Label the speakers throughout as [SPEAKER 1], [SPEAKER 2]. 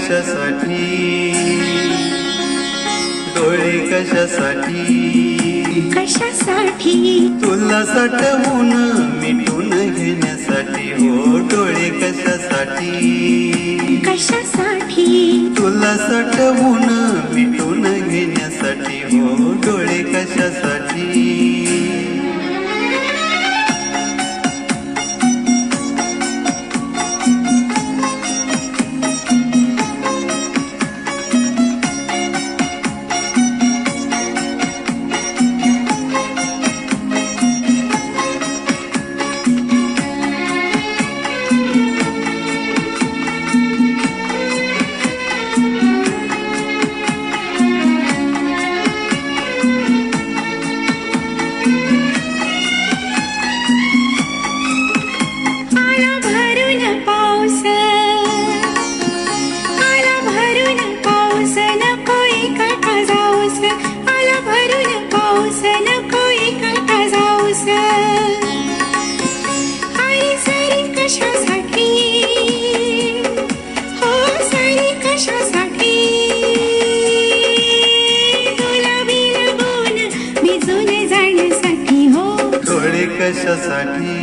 [SPEAKER 1] कशासाठी? डोळे कशासाठी?
[SPEAKER 2] कशासाठी?
[SPEAKER 1] तुला साठवून मिटून घेण्यासाठी हो डोळे कशासाठी?
[SPEAKER 2] कशासाठी?
[SPEAKER 1] तुला साठवून मिटून घेण्यासाठी हो डोळे कशासाठी?
[SPEAKER 2] कशासाठी तुला बिलगून भिजून जाण्यासाठी हो.
[SPEAKER 1] डोळे कशासाठी?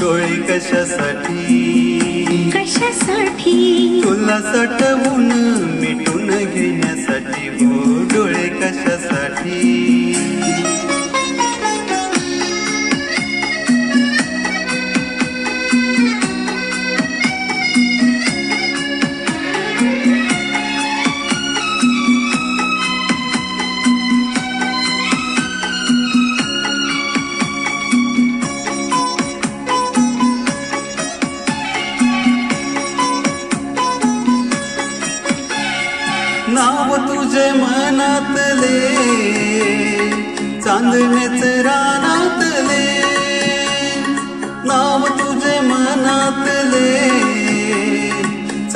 [SPEAKER 1] डोळे कशासाठी?
[SPEAKER 2] कशासाठी?
[SPEAKER 1] तुला साठवून मिटून घेण्यासाठी हो. डोळे कशासाठी? नाव तुझे मनातले चांदणेच राणा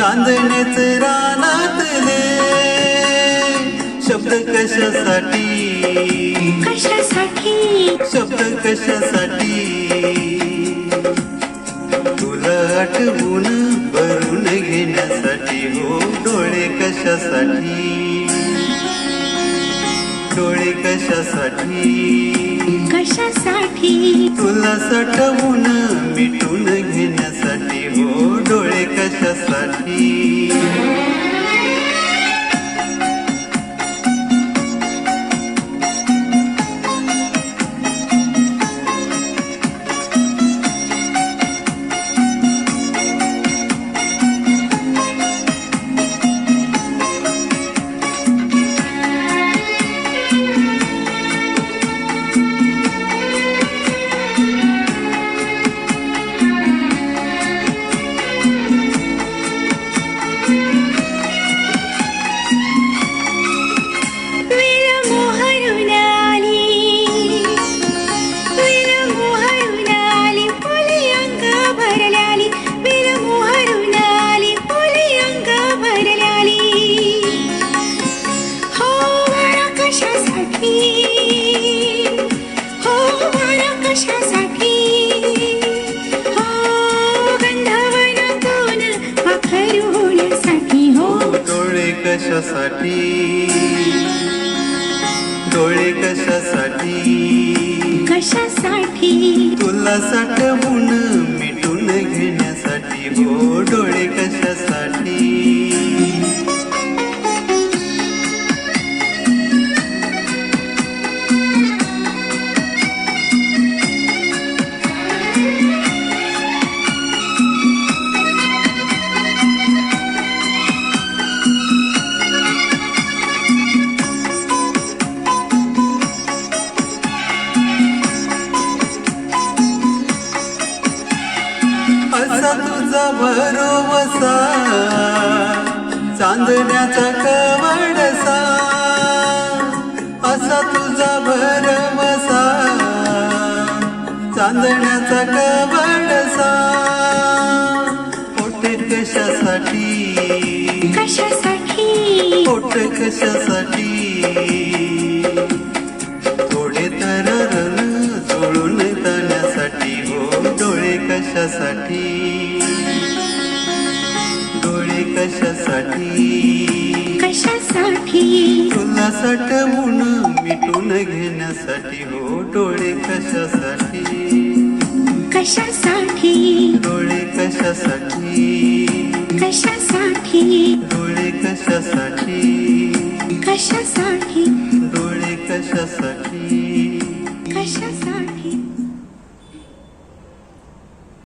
[SPEAKER 1] चांदणेच रानातले शब्द कशासाठी?
[SPEAKER 2] कशासाठी?
[SPEAKER 1] शब्द कशासाठी? तुला आठवून भरून घेण्यासाठी हो डोळे कशासाठी? डोळे कशासाठी?
[SPEAKER 2] कशासाठी?
[SPEAKER 1] तुला साठवून मिटून डोळे कशासाठी
[SPEAKER 2] कशासाठी?
[SPEAKER 1] डोळे कशासाठी? कशासाठी? तुला साठवून मिटून घेण्यासाठी हो डोळे कशासाठी? तुझा भरोवसा चांदण्याचा कवडसा असा तुझा भरवसा चांदण्याचा कवडसा पोटे कशासाठी?
[SPEAKER 2] कशासाठी?
[SPEAKER 1] पोट कशासाठी? थोडे तर रन जुळून जाण्यासाठी हो डोळे कशासाठी? कशासाठी?
[SPEAKER 2] कशासाठी?
[SPEAKER 1] तुला साठवून मिटून घेण्यासाठी हो डोळे कशासाठी?
[SPEAKER 2] कशासाठी?
[SPEAKER 1] डोळे कशासाठी?
[SPEAKER 2] कशासाठी?
[SPEAKER 1] डोळे